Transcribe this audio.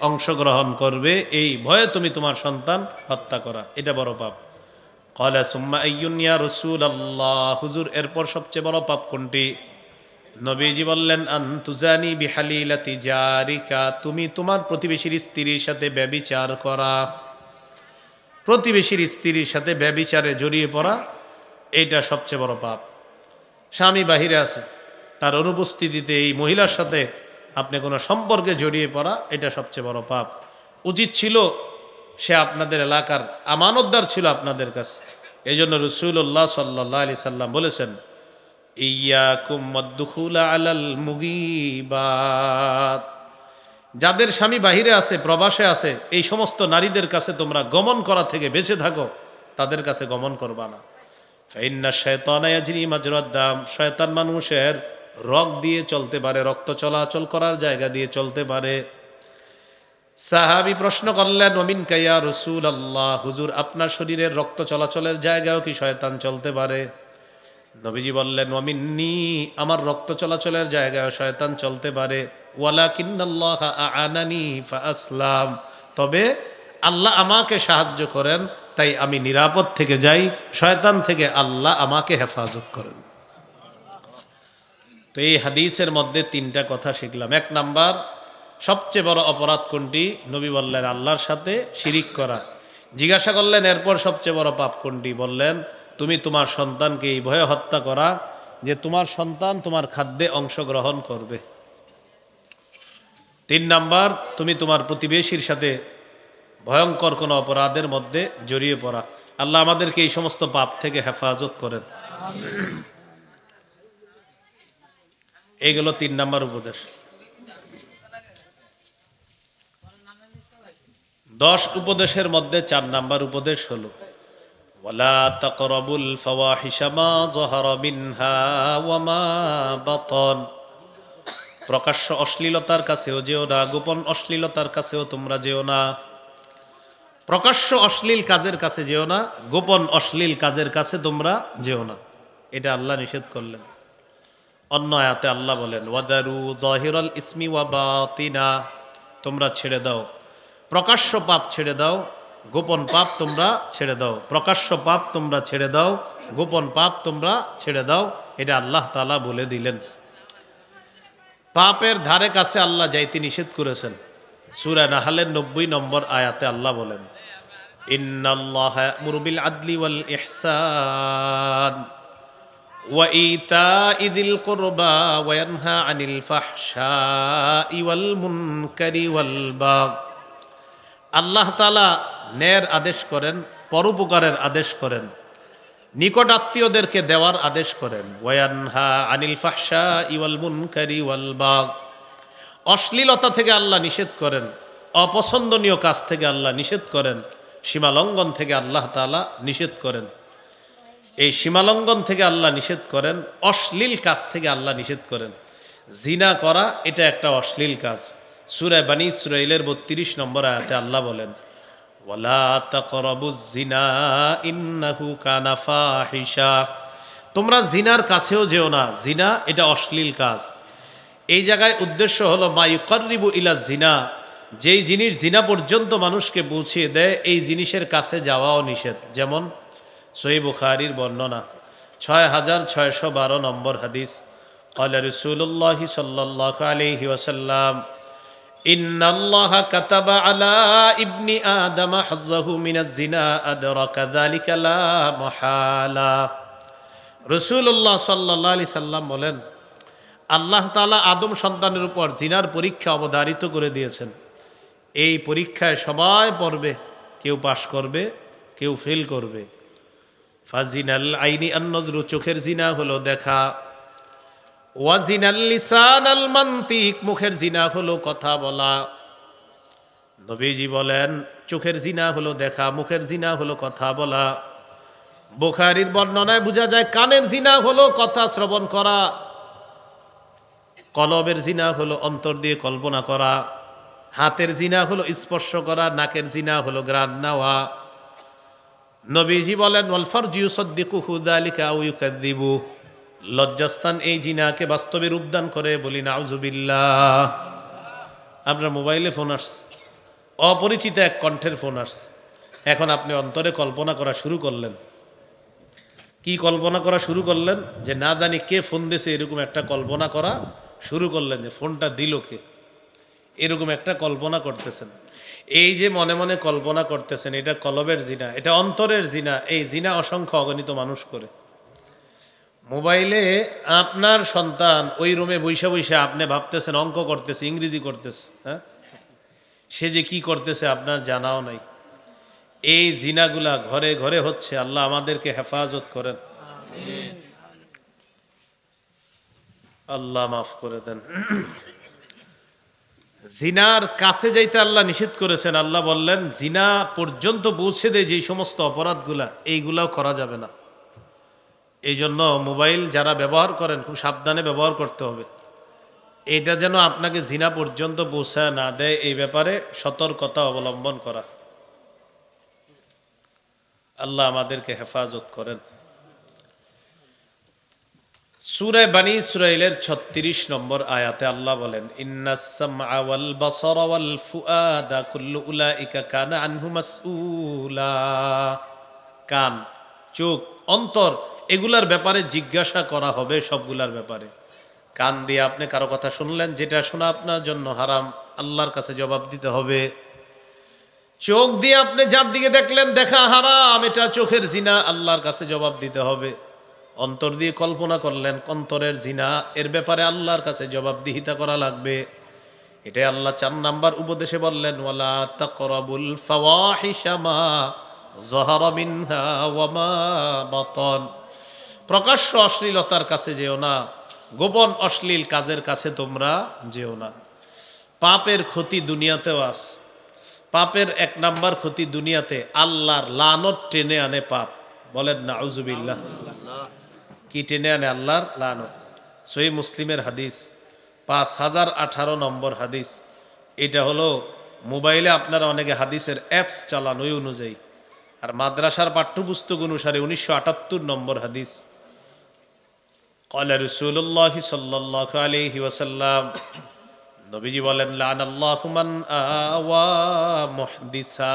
অংশগ্রহণ করবে, এই ভয়ে তুমি তোমার সন্তান হত্যা করা। এটা বড় পাপ। কলা সুম্মা আইয়ুনিয়া রসুল আল্লাহ হুজুর, এরপর সবচেয়ে বড় পাপ কোনটি? নবীজি বললেন আন আন্তুজানি বিহালিলাতি জারিকা। তুমি তোমার প্রতিবেশীর স্ত্রীর সাথে ব্যবিচার করা। প্রতিবেশীর স্ত্রীর সাথে ব্যবিচারে জড়িয়ে পড়া, এইটা সবচেয়ে বড় পাপ। স্বামী বাহিরে আছে, তার অনুপস্থিতিতে এই মহিলার সাথে আপনি কোনো সম্পর্কে জড়িয়ে পড়া, এটা সবচেয়ে বড় পাপ। উচিত ছিল সে আপনাদের এলাকার আমানতদার ছিল আপনাদের কাছে। এই জন্য রসুল্লাহ সাল্লাহ আলি সাল্লাম বলেছেন যাদের স্বামী বাহিরে আছে, প্রবাসে আছে, এই সমস্ত নারীদের কাছে তোমরা গমন করা থেকে বেঁচে থাকো, তাদের কাছে গমন করবা না। ফাইন্না শয়তান মানুষের রক দিয়ে চলতে পারে, রক্ত চলাচল করার জায়গা দিয়ে চলতে পারে। সাহাবি প্রশ্ন করলেন অমিন কাইয়া রসুল আল্লাহ হুজুর, আপনার শরীরের রক্ত চলাচলের জায়গাও কি শয়তান চলতে পারে? নবীজি বললেন অমিন্নি আমার রক্ত চলাচলের জায়গায় শয়তান চলতে পারে। ওয়ালা কিন্নাল্লাহ আনানি আসলাম তবে আল্লাহ আমাকে সাহায্য করেন, তাই আমি নিরাপদ থেকে যাই, শয়তান থেকে আল্লাহ আমাকে হেফাজত করেন। তো এই হাদিসের মধ্যে তিনটা কথা শিখলাম। এক নাম্বার, সবচেয়ে বড় অপরাধ কোনটি? নবী বললেন আল্লাহর সাথে শিরিক করা। জিজ্ঞাসা করলেন, এরপর সবচেয়ে বড় পাপ কোনটি? বললেন, তুমি তোমার সন্তানকে এই ভয়ে হত্যা করা যে তোমার সন্তান তোমার খাদ্যে অংশগ্রহণ করবে। তিন নাম্বার, তুমি তোমার প্রতিবেশীর সাথে ভয়ঙ্কর কোনো অপরাধের মধ্যে জড়িয়ে পড়া। আল্লাহ আমাদেরকে এই সমস্ত পাপ থেকে হেফাজত করেন। এইগুলো তিন নাম্বার উপদেশ। দশ উপদেশের মধ্যে চার নাম্বার উপদেশ হলো প্রকাশ্য অশ্লীলতার কাছেও যেও না, গোপন অশ্লীলতার কাছেও তোমরা যেও না। প্রকাশ্য অশ্লীল কাজের কাছে যেও না, গোপন অশ্লীল কাজের কাছে তোমরা যেও না। এটা আল্লাহ নিষেধ করলেন। অন্য আয়াতে আল্লাহ বলেন, ওয়াদারু জহিরল ইসমি ওয়া বাতিনা। তোমরা ছেড়ে দাও। প্রকাশ্য পাপ ছেড়ে দাও, গোপন পাপ তোমরা ছেড়ে দাও। প্রকাশ্য পাপ তোমরা ছেড়ে দাও, গোপন পাপ তোমরা ছেড়ে দাও, এটা আল্লাহ তালা বলে দিলেন। পাপের ধারে কাছে আল্লাহ যাইতে নিষেধ করেছেন। সুরা নাহালের নব্বই নম্বর আয়াতে আল্লাহ বলেন, ইন্নাল্লাহ মুরবিল আদলি ওয়াল ইহসান। وإيتاء ذي القربى وينهى عن الفحشاء والمنكر والبغي আল্লাহ তালা ন্যায়ের আদেশ করেন পরোপকারের আদেশ করেন নিকট আত্মীয়দেরকে দেওয়ার আদেশ করেন ওয়ানহা আনিল ফাহসা ইওয়াল মুনকারি ওয়াল বাগ অশ্লীলতা থেকে আল্লাহ নিষেধ করেন অপছন্দনীয় কাজ থেকে আল্লাহ নিষেধ করেন সীমালঙ্ঘন থেকে আল্লাহ তালা নিষেধ করেন এই সীমালঙ্ঘন থেকে আল্লাহ নিষেধ করেন, অশ্লীল কাজ থেকে আল্লাহ নিষেধ করেন। জিনা করা, এটা একটা অশ্লীল কাজ। সুরায় বানী ইসরাইলের বত্রিশ নম্বর আয়াতে আল্লাহ বলেন তোমরা জিনার কাছেও যেও না। জিনা, এটা অশ্লীল কাজ। এই জায়গায় উদ্দেশ্য হলো, মা ইউকারিবু ইলা জিনা। যেই জিনিস জিনা পর্যন্ত মানুষকে পৌঁছিয়ে দেয়, এই জিনিসের কাছে যাওয়াও নিষেধ। যেমন সই বুখারির বর্ণনা ছয় হাজার ছয়শো বারো নম্বর হাদিস قال رسول الله صلى الله عليه وسلم إن الله كتب على ابن آدم حظه من الزنا أدرك ذلك لا محالة রসুল্লাহ সাল্লাহ আলি সাল্লাম বলেন আল্লাহ তালা আদম সন্তানের উপর জিনার পরীক্ষা অবধারিত করে দিয়েছেন এই পরীক্ষায় সবাই পড়বে কেউ পাশ করবে কেউ ফেল করবে ফাজিনাল আইনি আন্নজরু, চোখের জিনা হলো দেখা। ওয়াজিনাল লিসান আল মান্তিক, মুখের জিনা হলো কথা বলা। নবীজি বলেন, চোখের জিনা হলো দেখা, মুখের জিনা হলো কথা বলা। বুখারির বর্ণনায় বোঝা যায়, কানের জিনা হলো কথা শ্রবণ করা। কলবের জিনা হলো অন্তর দিয়ে কল্পনা করা। হাতের জিনা হলো স্পর্শ করা, নাকের জিনা হলো গ্রান নেওয়া। নবীজি বলেন ওয়ালফার জিউসদ্দিকুহু দালিকা আও ইউকাদ্দিবু। লজ্জাস্থান এই জিনাকে বাস্তবে রূপদান করে বলি, নাউজুবিল্লাহ। আপনার মোবাইলে ফোন আসছে। অপরিচিত এক কণ্ঠের ফোন আসছে। এখন আপনি অন্তরে কল্পনা করা শুরু করলেন। কি কল্পনা করা শুরু করলেন? যে না জানি কে ফোন দিয়েছে এরকম একটা কল্পনা করা শুরু করলেন যে ফোনটা দিল কে। এরকম একটা কল্পনা করতেছেন। এই যে মনে মনে কল্পনা করতেছেন এটা কলবের জিনা এটা অন্তরের জিনা এই জিনা অসংখ্য অগণিত মানুষ করে। মোবাইলে আপনার সন্তান ওই রুমে বৈশা বৈশা আপনি ভাবতেছেন অঙ্ক করতেছে ইংরেজি করতেছে হ্যাঁ? সে যে কি করতেছে আপনার জানাও নাই। এই জিনাগুলা ঘরে ঘরে হচ্ছে আল্লাহ আমাদেরকে হেফাজত করেন। আল্লাহ মাফ করে দেন। জিনার কাছে যাইতে আল্লাহ নিষেধ করেছেন। আল্লাহ বললেন, জিনা পর্যন্ত পৌঁছে দেয় যেই সমস্ত অপরাধগুলা, এইগুলাও করা যাবে না। এই জন্য মোবাইল যারা ব্যবহার করেন, খুব সাবধানে ব্যবহার করতে হবে। এটা যেন আপনাকে জিনা পর্যন্ত পৌঁছায় না দেয়, এই ব্যাপারে সতর্কতা অবলম্বন করা। আল্লাহ আমাদেরকে হেফাজত করেন। সুরে বানি ইসরাইলের ছত্রিশ নম্বর আয়াতে আল্লাহ বলেন কান, চোখ, অন্তর, এগুলার ব্যাপারে জিজ্ঞাসা করা হবে সবগুলার ব্যাপারে। কান দিয়ে আপনি কারও কথা শুনলেন, যেটা শোনা আপনার জন্য হারাম, আল্লাহর কাছে জবাব দিতে হবে। চোখ দিয়ে আপনি যার দিকে দেখলেন, দেখা হারাম, এটা চোখের জিনা, আল্লাহর কাছে জবাব দিতে হবে। অন্তর দিয়ে কল্পনা করলেন অন্তরের জিনা, এর ব্যাপারে আল্লাহর কাছে জবাবদিহিতা করা লাগবে। এটাই আল্লাহ চার নাম্বার উপদেশে বললেন, ওয়ালা তাকরাবুল ফাওয়াহিশা মা যাহারা মিনহা ওয়া মা বাতান। প্রকাশ্য অশ্লীলতার কাছে যেও না, গোপন অশ্লীল কাজের কাছে তোমরা যেও না। পাপের ক্ষতি দুনিয়াতেও আস। পাপের এক নাম্বার ক্ষতি দুনিয়াতে আল্লাহর লানত টেনে আনে পাপ। বলেন না আউজুবিল্লাহ কি টেনে আনে আল্লাহর? লানো সই মুসলিমের হাদিস, পাঁচ হাজার আঠারো নম্বর হাদিস। এটা হলো, মোবাইলে আপনারা অনেকে হাদিসের অ্যাপস চালান ওই অনুযায়ী। আর মাদ্রাসার পাঠ্যপুস্তক অনুসারে উনিশশো আটাত্তর নম্বর হাদিস। কলা রসুল্লাহ সাল্লাহ আলহি ওয়াসাল্লাম, নবীজি বলেন লান আল্লাহ মহদিসা।